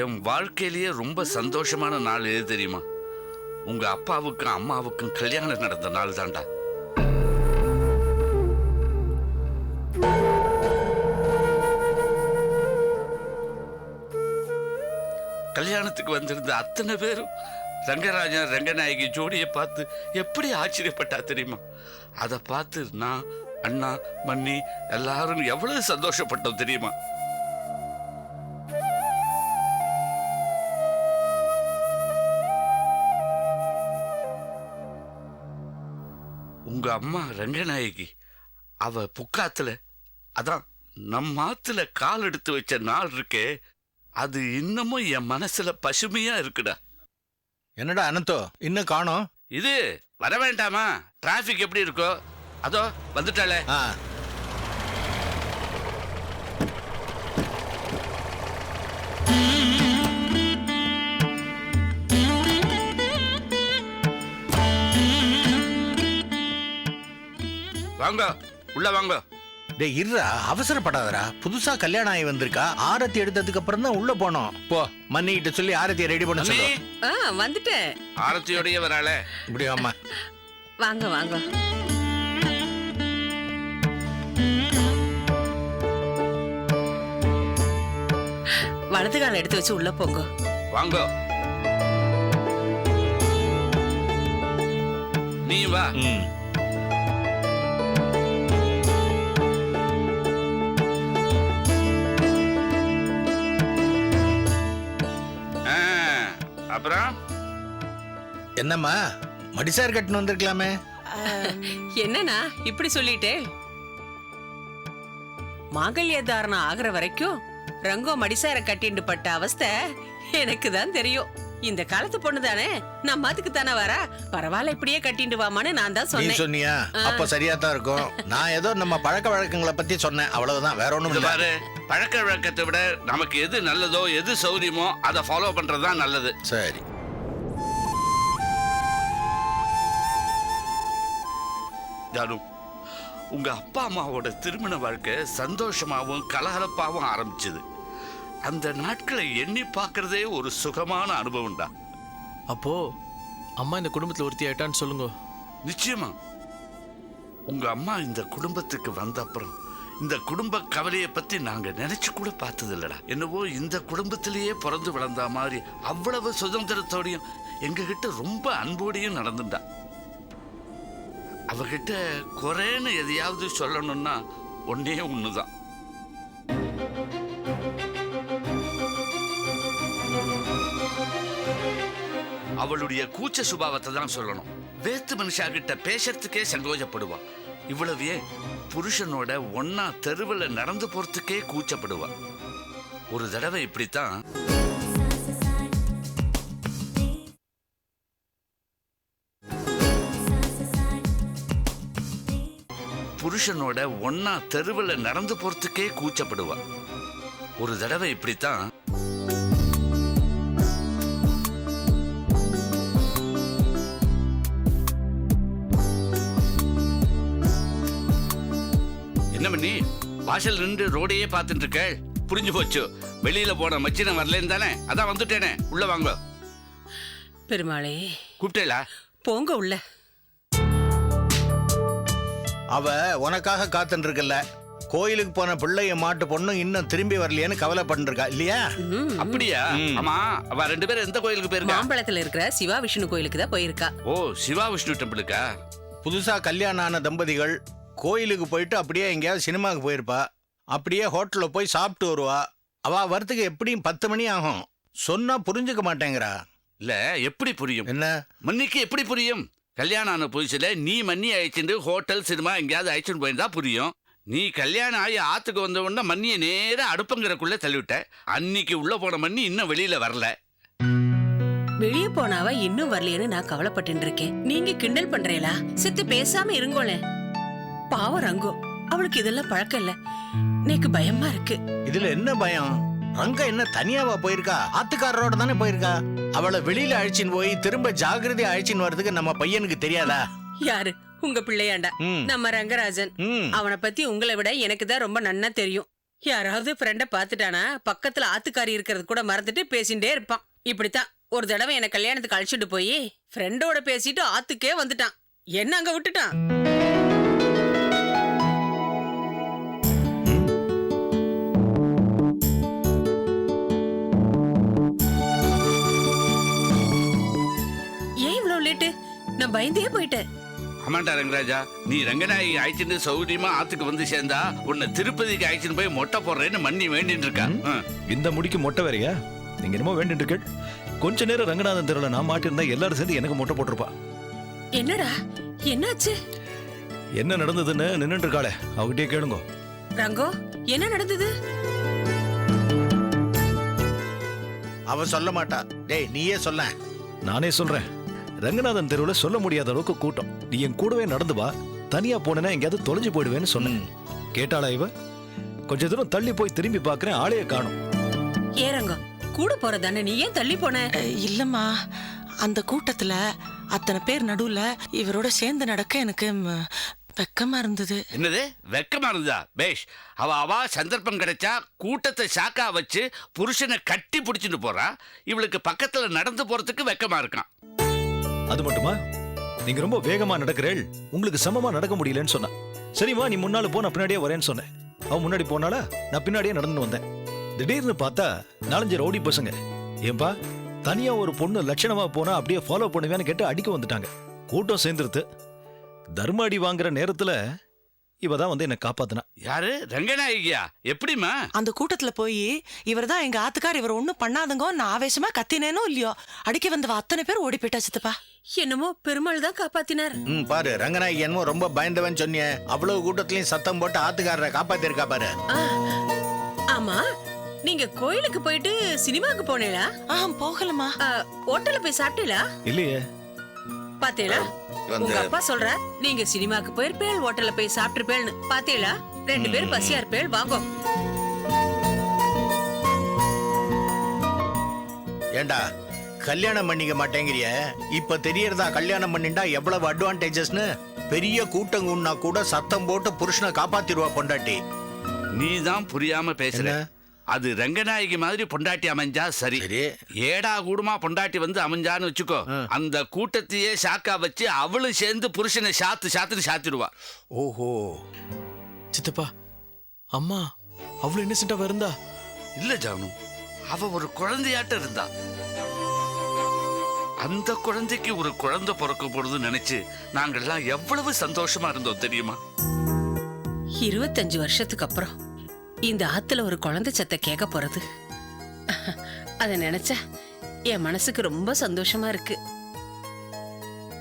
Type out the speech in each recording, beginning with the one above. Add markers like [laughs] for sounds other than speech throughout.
என் வாழ்க்கையிலேயே ரொம்ப சந்தோஷமான நாள் எது தெரியுமா? உங்க அப்பாவுக்கும் அம்மாவுக்கும் கல்யாணம் நடந்த நாள் தான்டா. கல்யாணத்துக்கு வந்திருந்த அத்தனை பேரும் ரங்கராஜன் ரங்கநாயகி ஜோடியை பார்த்து எப்படி ஆச்சரியப்பட்டா தெரியுமா? அதை பார்த்து நான் அண்ணா மன்னி எல்லாரும் எவ்வளவு சந்தோஷப்பட்டோம் தெரியுமா? அம்மா ரங்கநாயகி அவ புக்காத்துல அதான் நம்ம ஆத்துல கால் எடுத்து வச்ச நாள் இருக்கே அது இன்னமும் என் மனசுல பசுமையா இருக்குடா. என்னடா அனந்தோ இன்னும் காணோம்? இது வர வேண்டாமா? டிராஃபிக் எப்படி இருக்கோ? அதோ வந்துட்டாளே. வாங்க உள்ள வாங்க. டேய் இருடா அவசரப்படாதடா. புதுசா கல்யாணம் ஆகி வந்திருக்கா. ஆரத்தி எடுத்ததுக்கு அப்புறம் தான் உள்ள போனோம். போ. மன்னிக்கிட்ட சொல்லி ஆரத்தியை ரெடி பண்ண சொல்லு. ஆ வந்துட்டேன். ஆரத்தியோடய வராளே இப்படி வாம்மா. வாங்க வாங்க. வலது கால எடுத்து வச்சு உள்ள போங்க. வாங்க. நீ வா. ம். அப்புறம்? என்னம்மா மடிசார் கட்டுன்னு வந்திருக்கலாமே. என்னண்ணா இப்படி சொல்லிட்டே? மாங்கல்ய தாரணம் ஆகுற வரைக்கும் ரங்கோ மடிசார கட்டிண்டு பட்ட அவஸ்தை எனக்கு தான் தெரியும். இந்த காலத்து பொண்ணு தானே? நம்ம அதுக்கு தானே வரா? பரவாயில்ல இப்படியே கட்டிண்டு வாமான்னு நான் தான் நீ சொன்னேன். சொன்னியா? அப்ப சரியா தான் இருக்கும். நான் ஏதோ நம்ம பழக்க வழக்கங்களை பத்தி சொன்னேன். அவ்வளவுதான். வேற ஒண்ணும் இல்ல. பாரு பழக்க வழக்கத்தை விட நமக்கு எது நல்லதோ எது சௌரியமோ அதை ஃபாலோ பண்றதுதான் நல்லது. சரி. தானு உங்க அப்பா அம்மாவோட திருமண வாழ்க்கை சந்தோஷமாவும் கலகலப்பாவும் ஆரம்பிச்சது. அந்த நாட்களை எண்ணி பார்க்கறதே ஒரு சுகமான அனுபவம்டா. அப்போ அம்மா இந்த குடும்பத்துல ஒருத்தி ஆயிட்டான்னு சொல்லுங்க. நிச்சயமா. உங்க அம்மா இந்த குடும்பத்துக்கு வந்த அப்புறம் இந்த குடும்ப கவலையை பத்தி நாங்க நினைச்சு கூட பார்த்தது இல்லடா என்னவோ இந்த குடும்பத்திலேயே பிறந்து வளர்ந்த மாதிரி அவ்வளவு சுதந்திரத்தோடையும் எங்ககிட்ட ரொம்ப அன்போடையும் நடந்துட்டா. அவகிட்ட குறைன்னு எதையாவது சொல்லணும்னா ஒன்னே ஒண்ணுதான். அவளுடைய கூச்ச சுபாவத்தை தான் சொல்லணும். வேத்து மனுஷா கிட்ட பேசுறதுக்கே சங்கோஜப்படுவா. இவ்வளவு ஏன் புருஷனோட ஒன்னா தெருவில் நடந்து போறதுக்கே கூச்சப்படுவா. ஒரு தடவை இப்படித்தான். புருஷனோட ஒன்னா தெருவில் நடந்து போறதுக்கே கூச்சப்படுவா. ஒரு தடவை இப்படித்தான். வாசல் நின்று ரோடையே பார்த்துட்டு இருக்க. புரிஞ்சு போச்சு. வெளியில போன மச்சின வரலன்னு தானே? அதான் வந்துட்டேனே. உள்ள வாங்க. பெருமாளே. கூப்பிட்டேலா போங்க உள்ள. அவ உனக்காக காத்துட்டு இருக்கல கோயிலுக்கு போன பிள்ளைய மாட்டு பொண்ணும் இன்னும் திரும்பி வரலையேன்னு கவலைப்பட்டு இருக்கா இல்லையா. அப்படியா. ஆமா. அவ ரெண்டு பேரும் எந்த கோயிலுக்கு போயிருக்கா? மாம்பழத்துல இருக்கிற சிவா விஷ்ணு கோயிலுக்கு தான் போயிருக்கா. ஓ சிவா விஷ்ணு டெம்பிளுக்கா? புதுசா கல்யாணம் ஆன தம்பதிகள் கோயிலுக்கு போயிட்டு அப்படியே எங்கேயாவது சினிமாவுக்கு போயிருப்பா. அப்படியே ஹோட்டலில் போய் சாப்பிட்டு வருவா. அவ வரத்துக்கு எப்படியும் பத்து மணி ஆகும். சொன்னா புரிஞ்சுக்க மாட்டேங்கிறா. இல்ல எப்படி புரியும்? என்ன? மன்னிக்கு எப்படி புரியும்? கல்யாணம் ஆன புதுசுல நீ மன்னி அழைச்சிட்டு ஹோட்டல் சினிமா எங்கேயாவது அழைச்சிட்டு போயிருந்தா புரியும். நீ கல்யாணம் ஆகி ஆத்துக்கு வந்த உடனே மண்ணியை நேரா அடுப்பங்கரைக்குள்ள தள்ளிவிட்ட. அன்னைக்கு உள்ள போன மண்ணி இன்னும் வெளியில வரல. வெளியே போனாவ இன்னும் வரலையேன்னு நான் கவலைப்பட்டு இருக்கேன். நீங்க கிண்டல் பண்றீங்களா? சித்து பேசாம இருங்கோளே பாவம் ரங்கோ. அவளுக்கு இதெல்லாம் பழக்கம் இல்ல. எனக்கு பயமா இருக்கு. இதுல என்ன பயம்? ரங்க என்ன தனியாவா போயிருக்கா? ஆத்துக்காரரோட தானே போயிருக்கா? அவளை வெளியில அழைச்சின்னு போய் திரும்ப ஜாகிரதையா அழைச்சின்னு வர்றதுக்கு நம்ம பையனுக்கு தெரியாதா? யாரு? உங்க பிள்ளையாண்டா. ம். நம்ம ரங்கராஜன். ம். அவனை பத்தி உங்களை விட எனக்கு தான் ரொம்ப நன்னா தெரியும். யாராவது ஃப்ரெண்ட பாத்துட்டானா பக்கத்துல ஆத்துக்காரி இருக்கிறது கூட மறந்துட்டு பேசிட்டே இருப்பான். இப்படித்தான். ஒரு தடவை என்ன கல்யாணத்துக்கு அழைச்சிட்டு போய் ஃப்ரெண்டோட பேசிட்டு ஆத்துக்கே வந்துட்டான். என்ன அங்க விட்டுட்டான்? நான் பயந்தே போயிட்டேன். ஆமாண்டா ரங்கராஜா நீ ரங்கநாயகி அழைச்சிட்டு சௌகரியமா ஆத்துக்கு வந்து சேர்ந்தா உன்னை திருப்பதிக்கு அழைச்சிட்டு போய் மொட்டை போடுறேன்னு மண்ணி வேண்டிட்டு இருக்கா. ம். இந்த முடிக்கு மொட்டை வேறையா? நீங்க என்னமோ வேண்டிட்டு இருக்கேள் கொஞ்ச நேரம் ரங்கநாதன் தெருவில் நான் மாட்டிருந்தா எல்லாரும் சேர்ந்து எனக்கு மொட்டை போட்டிருப்பா. என்னடா? என்னாச்சு? என்ன நடந்ததுன்னு நின்னுட்டு இருக்காளே. அவகிட்டயே கேளுங்க. ரங்கோ என்ன நடந்தது? அவ சொல்ல மாட்டா. டேய் நீயே சொல்ல நானே சொல்றேன். ரங்கநாதன் தெருவில் சொல்ல முடியாத அளவுக்கு கூட்டம். நீ என் கூடவே நடந்து வா. தனியா போனேன்னா எங்கேயாவது தொலைஞ்சு போயிடுவேன்னு சொன்னேன். கேட்டாளா இவ? கொஞ்ச தூரம் தள்ளி போய் திரும்பி பார்க்கறேன் ஆளையே காணும். ஏ ரங்கம் கூட போறதானே? நீ ஏன் தள்ளி போன? இல்லம்மா. அந்த கூட்டத்துல அத்தனை பேர் நடுவுல இவரோட சேர்ந்து நடக்க எனக்கு வெக்கமா இருந்தது. என்னது? வெக்கமா இருந்தா பேஷ் அவ அவா சந்தர்ப்பம் கிடைச்சா கூட்டத்தை சாக்கா வச்சு புருஷனை கட்டி பிடிச்சிட்டு போறா. இவளுக்கு பக்கத்துல நடந்து போறதுக்கு வெக்கமா இருக்கான். அது மட்டுமா? நீங்க ரொம்ப வேகமா நடக்கிறேள். உங்களுக்கு சமமா நடக்க முடியலன்னு சொன்னா சரிம்மா நீ முன்னால போ நான் பின்னாடியே வரேன்னு சொன்னேன். அவன் முன்னாடி போனால நான் பின்னாடியே நடந்து வந்தேன். திடீர்னு பார்த்தா நாலஞ்சு ரவுடி பசங்க. ஏன்பா தனியா ஒரு பொண்ணு லட்சணமா போனா அப்படியே ஃபாலோ பண்ணுவேன்னு கேட்டு அடிக்க வந்துட்டாங்க. கூட்டம் சேர்ந்துருத்து. தர்ம அடி வாங்குற நேரத்துல இவ தான் வந்து என்னை காப்பாத்தினா. யாரு? ரங்கநாயகியா? எப்படிமா அந்த கூட்டத்துல போய் இவர் தான் எங்க ஆத்துக்கார் இவர் ஒண்ணும் பண்ணாதுங்கோ நான் ஆவேசமா கத்தினேனோ இல்லையோ அடிக்க வந்தவ அத்தனை பேர் ஓடி போயிட்டா சித்தப்பா. என்னமோ பெருமாள் தான் காப்பாத்தினார். ம் பாரு ரங்கநாயகி என்னமோ ரொம்ப பயந்தவன் சொன்னியே. அவ்வளவு கூட்டத்திலயும் சத்தம் போட்டு ஆத்துக்காரரை காப்பாத்திருக்கா பாரு. ஆமா நீங்க கோயிலுக்கு போயிட்டு சினிமாக்கு போனீங்களா? ஆ போகலமா ஹோட்டல்ல போய் சாப்பிட்டீங்களா? இல்லையே. பாத்தீங்களா? உங்க அப்பா சொல்ற நீங்க சினிமாக்கு போயிருப்பேள் ஹோட்டல்ல போய் சாப்பிட்டுருப்பேள்னு பாத்தீங்களா? ரெண்டு பேரும் பசியா இருப்பேள் வாங்கோ. ஏண்டா கல்யாணம் பண்ணிக்க மாட்டேங்கிறிய? இப்ப தெரியறதா கல்யாணம் பண்ணிண்டா எவ்வளவு அட்வான்டேஜஸ்னு பெரிய கூட்டம் கூடனா கூட சத்தம் போட்டு புருஷனை காப்பாத்திடுவா பொண்டாட்டி. நீ தான் புரியாம பேசுற? அது ரங்கநாயகி மாதிரி பொண்டாட்டி அமைஞ்சா சரி. சரி. ஏடா கூடுமா பொண்டாட்டி வந்து அமைஞ்சான்னு வச்சுக்கோ. அந்த கூட்டத்தையே சாக்கா வச்சு அவளும் சேர்ந்து புருஷனை சாத்து சாத்துன்னு சாத்திடுவா. ஓஹோ. சித்தப்பா அம்மா அவ்வளவு இன்னசென்டா இருந்தா இல்ல ஜானு அவ ஒரு குழந்தையாட்ட இருந்தா. அந்த குழந்தைக்கு ஒரு குழந்தை பிறக்க போறது நினைச்சு நாங்கெல்லாம் எவ்வளவு சந்தோஷமா இருந்தோம் தெரியுமா? இருபத்தஞ்சு வருஷத்துக்கு அப்புறம். இந்த ஆத்துல ஒரு குழந்தை சத்த கேட்க போறது. அத நினைச்சா என் மனசுக்கு ரொம்ப சந்தோஷமா இருக்கு.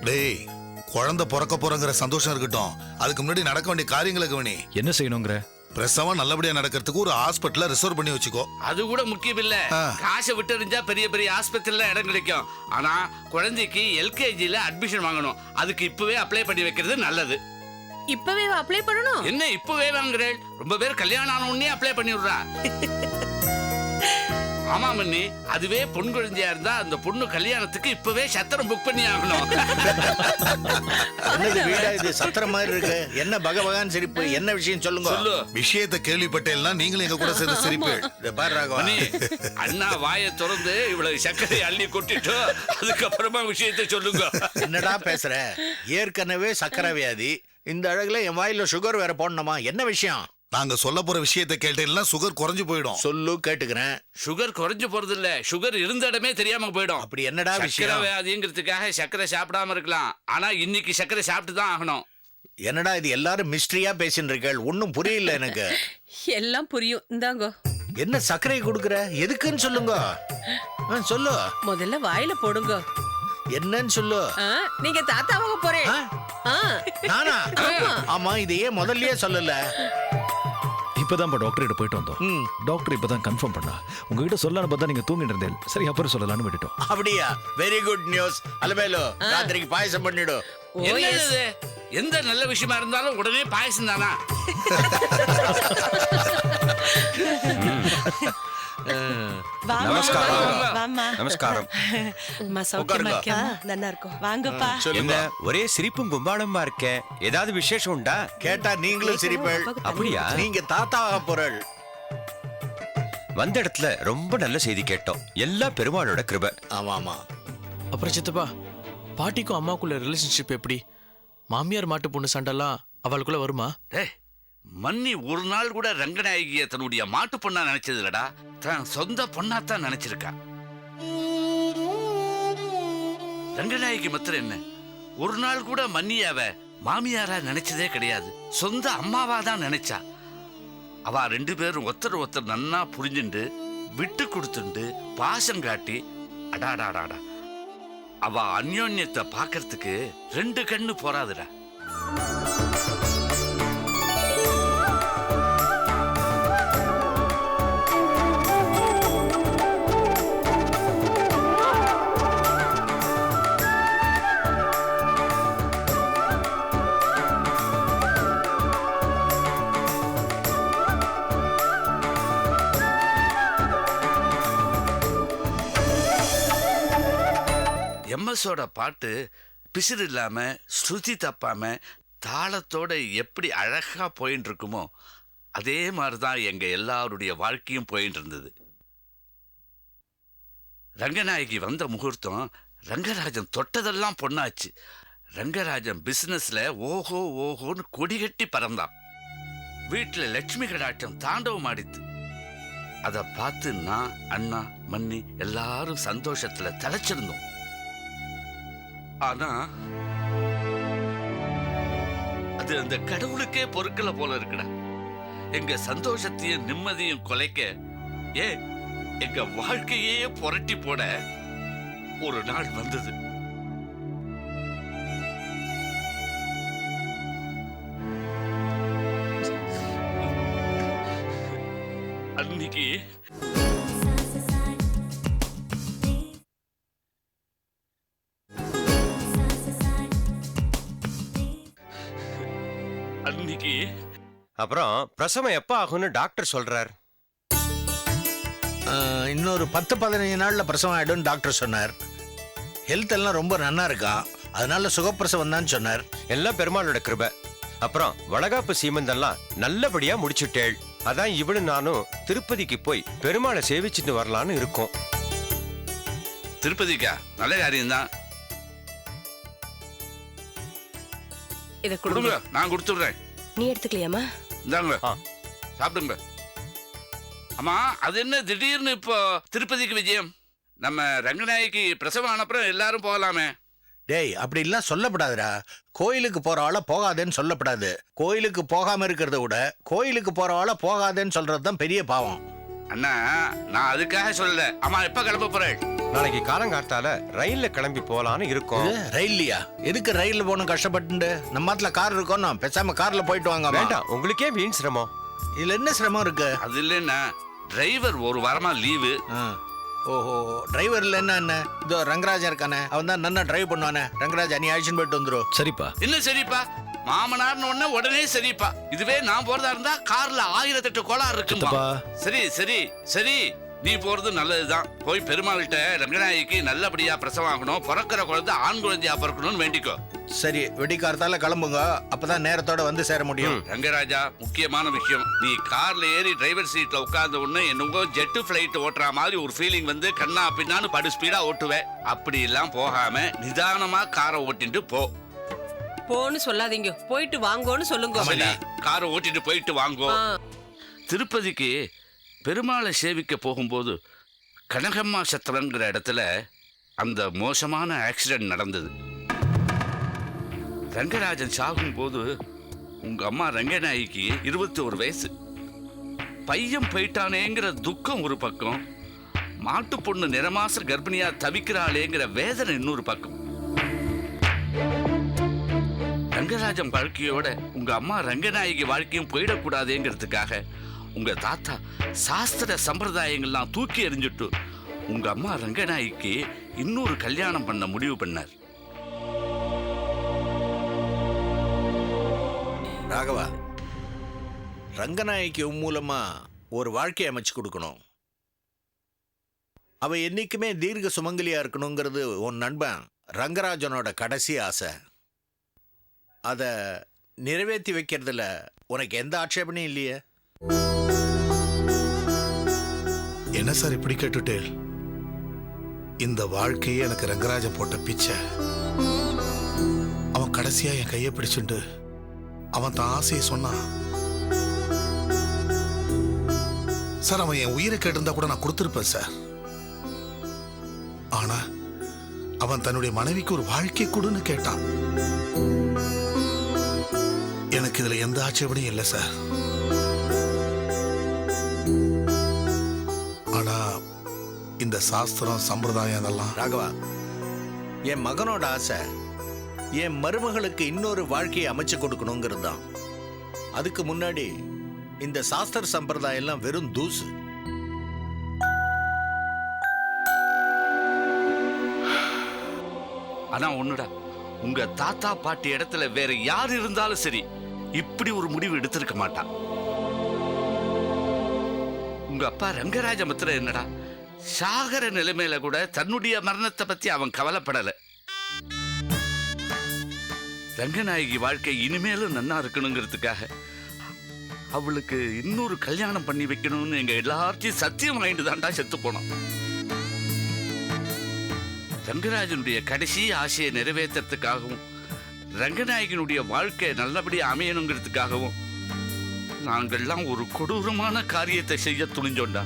டேய் குழந்தை பிறக்க போறங்கிற சந்தோஷம் இருக்கட்டும். அதுக்கு முன்னாடி நடக்க வேண்டிய காரியங்களை கவனி என்ன செய்யணுங்கிற? பிரசவம் நல்லபடியா நடக்கிறதுக்கு ஒரு ஹாஸ்பிட்டல ரிசர்வ் பண்ணி வச்சுக்கோ. அது கூட முக்கியம் இல்ல. காசை விட்டு எறிஞ்சா பெரிய பெரிய ஆஸ்பத்திரியில இடம் கிடைக்கும். ஆனா குழந்தைக்கு எல்கேஜில அட்மிஷன் வாங்கணும். அதுக்கு இப்பவே அப்ளை பண்ணி வைக்கிறது நல்லது. இப்பவே அப்ளை பண்ணணும்? என்ன இப்பவே வாங்குறேன் ரொம்ப பேர் கல்யாணம் ஆன உடனே அப்ளை பண்ணி விடுறா [laughs] ஆமா மண்ணி அதுவே பொன் குழந்தையா இருந்தா அந்த பொண்ணு கல்யாணத்துக்கு இப்பவே சத்திரம் புக் பண்ணி ஆகணும். என்னது வீடா இது? சத்திரம் மாதிரி இருக்கு. என்ன பகவகான் சிரிப்பு? என்ன விஷயம் சொல்லுங்க. சொல்லு. விஷயத்தை கேள்விப்பட்டேன்னா நீங்களும் எங்க கூட சேர்ந்து சிரிப்பேள் இத பாரு ராகவா. மணி அண்ணா வாயை திறந்து இவ்வளவு சர்க்கரை அள்ளி கொட்டிட்டு அதுக்கப்புறமா விஷயத்தை சொல்லுங்க. என்னடா பேசுற? ஏற்கனவே சக்கரை வியாதி. இந்த அழகுல என் வாயில சுகர் வேற போடணுமா? என்ன விஷயம்? நாங்க சொல்ல போற விஷயத்தை கேட்டீங்கன்னா சுகர் குறைஞ்சு போயிடும். சொல்லு கேட்டுக்கிறேன். சுகர் குறைஞ்சு போறது இல்ல சுகர் இருந்த இடமே தெரியாம போயிடும். அப்படி என்னடா சக்கரை விஷயம்? வியாதிங்கிறதுக்காக சக்கரை சாப்பிடாம இருக்கலாம். ஆனா இன்னைக்கு சக்கரை சாப்பிட்டு தான் ஆகணும். என்னடா இது எல்லாரும் மிஸ்ட்ரியா பேசிட்டு இருக்கேள் ஒன்னும் புரியல எனக்கு. [laughs] எல்லாம் புரியும். இந்தாங்கோ. என்ன சர்க்கரை கொடுக்குற? எதுக்குன்னு சொல்லுங்க. ஆ, சொல்லு. முதல்ல வாயில போடுங்க. என்னன்னு சொல்லு. ஆ, நீங்க தாத்தாவாக போறேன். ஆ, நானா? ஆமா. இது ஏன் முதல்லயே சொல்லல. இப்பதான் டாக்டர் கிட்ட போயிட்டு வந்தோம். டாக்டர் இப்பதான் கன்ஃபார்ம் பண்ணா. உங்ககிட்ட சொல்லலாம்னு பார்த்தா நீங்க தூங்கிட்டு இருந்தேன். சரி அப்புறம் சொல்லலாம்னு விட்டுட்டோம். அப்படியா? வெரி குட் நியூஸ் அலமேலு ராத்திரிக்கு பாயசம் பண்ணிடு. ஓ, என்ன yes. இது எந்த நல்ல விஷயமா இருந்தாலும் உடனே பாயசம் தானா? [laughs] நமஸ்காரம். வாங்க, வாம்மா. நமஸ்காரம். அம்மா சௌக்கியமா உட்காருங்க. இருக்கியா நல்லா இருக்கும் வாங்கப்பா. என்ன சொல்லுங்க. ஒரே சிரிப்பும் கும்பாளமா இருக்கேன் ஏதாவது விசேஷம் உண்டா? கேட்டா நீங்களும் சிரிப்பேள். அப்படியா? நீங்க தாத்தாவாக போறள். வந்த இடத்துல ரொம்ப நல்ல செய்தி கேட்டோம். எல்லாம் பெருமாளோட கிருபை. ஆமா ஆமா அப்புறம் சித்தப்பா பாட்டிக்கும் அம்மாக்குள்ள ரிலேஷன்ஷிப் எப்படி? மாமியார் மாட்டு பொண்ணு சண்டைலாம் அவளுக்குள்ள வருமா? மன்னி ஒரு நாள் கூட ரங்கநாயகிய தன்னுடைய மாட்டு பொண்ணா நினைச்சது இல்லடா தன் சொந்த பொண்ணாத்தான் நினைச்சிருக்கா. ரங்கநாயகி மாத்திரம் என்ன? ஒரு நாள் கூட மன்னியாவ மாமியாரா நினைச்சதே கிடையாது. சொந்த அம்மாவா தான் நினைச்சா. அவ ரெண்டு பேரும் ஒருத்தர் ஒருத்தர் நன்னா புரிஞ்சுண்டு விட்டு கொடுத்துண்டு பாசம் காட்டி அடாடாடாடா. அவ அந்யோன்யத்தை பார்க்கறதுக்கு ரெண்டு கண்ணு போறாதுடா. எம்எஸோட பாட்டு பிசிறு இல்லாமல் ஸ்ருதி தப்பாமல் தாளத்தோட எப்படி அழகாக போயின்னு இருக்குமோ அதே மாதிரி தான் எங்கள் எல்லாருடைய வாழ்க்கையும் போயின்னு இருந்தது ரங்கநாயகி வந்த முகூர்த்தம் ரங்கராஜன் தொட்டதெல்லாம் பொண்ணாச்சு. ரங்கராஜன் பிஸ்னஸில் ஓஹோ ஓஹோன்னு கொடிகட்டி பறந்தான். வீட்டில் லட்சுமி கடாட்சம் தாண்டவம் ஆடித்து. அதை பார்த்து நான் அண்ணா மன்னி எல்லாரும் சந்தோஷத்தில் தலைச்சிருந்தோம் ஆனா அது அந்த கடவுளுக்கே பொறுக்கல போல இருக்குடா. எங்க சந்தோஷத்தையும் நிம்மதியும் குலைக்க ஏ எங்க வாழ்க்கையே புரட்டி போட ஒரு நாள் வந்தது. அன்னைக்கு அன்னைக்கு அப்புறம் பிரசவம் எப்ப ஆகும்னு டாக்டர் சொல்றார். இன்னொரு பத்து பதினஞ்சு நாள்ல பிரசவம் ஆயிடும் டாக்டர் சொன்னார். ஹெல்த் எல்லாம் ரொம்ப நன்னா இருக்கா? அதனால சுகப்பிரசவம் தான் சொன்னார். எல்லாம் பெருமாளோட கிருபை. அப்புறம் வளகாப்பு சீமந்தெல்லாம் நல்லபடியா முடிச்சுட்டேள். அதான் இவனு நானும் திருப்பதிக்கு போய் பெருமாளை சேவிச்சுட்டு வரலான்னு இருக்கோம். திருப்பதிக்கா? நல்ல காரியம்தான். இத கொடுங்க. கொடுங்க நான் கொடுத்துடுறேன். நீ எடுத்துக்கலையாமா இந்தாங்க. ஆ. சாப்பிடுங்க. அம்மா அது என்ன திடீர்னு இப்போ திருப்பதிக்கு விஜயம்? நம்ம ரங்கநாயகி பிரசவம் ஆனப்புறம் எல்லாரும் போகலாமே. டேய் அப்படி எல்லாம் சொல்லப்படாதுடா. கோயிலுக்கு போற ஆள போகாதேன்னு சொல்லப்படாது. கோயிலுக்கு போகாம இருக்கிறத விட கோயிலுக்கு போற ஆள போகாதேன்னு சொல்றது தான் பெரிய பாவம். அண்ணா நான் அதுக்காக சொல்லல. அம்மா எப்ப கிளம்ப போறேன்? நாளைக்கு காலங்காத்தால ரயில்ல கிளம்பி போலான்னு இருக்கோம். ரயில்லையா எதுக்கு ரயில்ல போகணும் கஷ்டப்பட்டு நம்ம கார் இருக்கணும் பேசாம கார்ல போயிட்டு வாங்க. வேண்டாம் உங்களுக்கே வீண் சிரமம். இதுல என்ன சிரமம் இருக்கு? அது இல்லைன்னா டிரைவர் ஒரு வாரமா லீவு ஆ. ஓஹோ டிரைவர்ல என்ன என்ன? இதோ ரங்கராஜன் இருக்கானே அவன் தான் நல்லா டிரைவ் பண்ணுவானே. ரங்கராஜ் நீ அழிச்சுன்னு போயிட்டு வந்துரும் சரிப்பா. என்ன சரிப்பா? மாமனார்னு உடனே உடனே சரிப்பா. இதுவே நான் போறதா இருந்தா கார்ல ஆயிரத்தெட்டு கோளாறு இருக்கும்பா சித்தப்பா. சரி சரி சரி. நீ போறது நல்லதுதான். போய் பெருமாள்கிட்ட ரங்கநாயகிக்கு நல்லபடியா பிரசவம் ஆகணும். பிறக்கிற குழந்தை ஆண் குழந்தையா பிறக்கணும்னு வேண்டிக்கோ. சரி வெடிக்காரத்தால கிளம்புங்க. அப்பதான் நேரத்தோட வந்து சேர முடியும். ரங்கராஜா முக்கியமான விஷயம். நீ கார்ல ஏறி டிரைவர் சீட்ல உட்கார்ந்த உடனே என்னவோ ஜெட்டு பிளைட் ஓட்டுற மாதிரி ஒரு ஃபீலிங் வந்து கண்ணா பின்னான்னு படு ஸ்பீடா ஓட்டுவேன் அப்படி எல்லாம் போகாம நிதானமா காரை ஓட்டிட்டு போ. போன்னு சொல்லாதீங்க. போயிட்டு வாங்கோன்னு சொல்லுங்க. காரை ஓட்டிட்டு போயிட்டு வாங்கோ. திருப்பதிக்கு பெருமாளை சேவிக்க போகும்போது கனகம்மா சத்திரங்கிற இடத்துல அந்த மோசமான ஆக்சிடென்ட் நடந்தது. ரங்கராஜன் சாகும்போது உங்க அம்மா ரங்கநாயகிக்கு இருபத்தி ஒரு வயசு. பையன் போயிட்டானேங்கிற துக்கம் ஒரு பக்கம் மாட்டு பொண்ணு நிறமாச கர்ப்பிணியா தவிக்கிறாளேங்கிற வேதனை இன்னொரு பக்கம். ரங்கராஜன் வாழ்க்கையோட உங்க அம்மா ரங்கநாயகி வாழ்க்கையும் போயிடக்கூடாதுங்கிறதுக்காக உங்க தாத்தா சாஸ்திர சம்பிரதாயங்கள்லாம் தூக்கி எறிஞ்சிட்டு உங்க அம்மா ரங்கநாயகிக்கு இன்னொரு கல்யாணம் பண்ண முடிவு பண்ணார். ராகவா ரங்கநாயகி மூலமா ஒரு வாழ்க்கையை அமைச்சு கொடுக்கணும். அவ என்னைக்குமே தீர்க்க சுமங்கலியா இருக்கணுங்கிறது உன் நண்பன் ரங்கராஜனோட கடைசி ஆசை. அதை நிறைவேற்றி வைக்கிறதுல உனக்கு எந்த ஆட்சேபனையும் இல்லையே? என்ன சார் இப்படி கேட்டுட்டேள் இந்த வாழ்க்கையே எனக்கு ரங்கராஜன் போட்ட பிச்சை. அவன் கடைசியா என் கையை பிடிச்சுண்டு அவன் தான் ஆசையை சொன்னான் சார் அவன் என் உயிரை கேட்டிருந்தா கூட நான் கொடுத்துருப்பேன் சார். ஆனா அவன் தன்னுடைய மனைவிக்கு ஒரு வாழ்க்கை கொடுன்னு கேட்டான். எனக்கு இதுல எந்த ஆட்சேபனையும் இல்லை சார். ஆனா இந்த சாஸ்திரம் சம்பிரதாயம் அதெல்லாம் ராகவா என் மகனோட ஆசை என் மருமகளுக்கு இன்னொரு வாழ்க்கையை அமைச்சு கொடுக்கணுங்கிறது தான் அதுக்கு முன்னாடி இந்த சாஸ்திர சம்பிரதாயம் எல்லாம் வெறும் தூசு. ஆனா ஒண்ணுடா. உங்க தாத்தா பாட்டி இடத்துல வேற யார் இருந்தாலும் சரி இப்படி ஒரு முடிவு எடுத்திருக்க மாட்டான் உங்க அப்பா ரங்கராஜ மித்திர என்னடா? சாகர நிலைமையில கூட தன்னுடைய மரணத்தை பத்தி அவன் கவலைப்படல. ரங்கநாயகி வாழ்க்கை இனிமேலும் நன்னா இருக்கணுங்கிறதுக்காக அவளுக்கு இன்னொரு கல்யாணம் பண்ணி வைக்கணும்னு எங்க எல்லார்த்தையும் சத்தியம் வாங்கிட்டு தாண்டா செத்து போனோம். ரங்கராஜனுடைய கடைசி ஆசையை நிறைவேற்றுறதுக்காகவும் ரங்கநாயகனுடைய வாழ்க்கை நல்லபடியா அமையணுங்கிறதுக்காகவும் நாங்கள்லாம் ஒரு கொடூரமான காரியத்தை செய்ய துணிஞ்சோண்டா.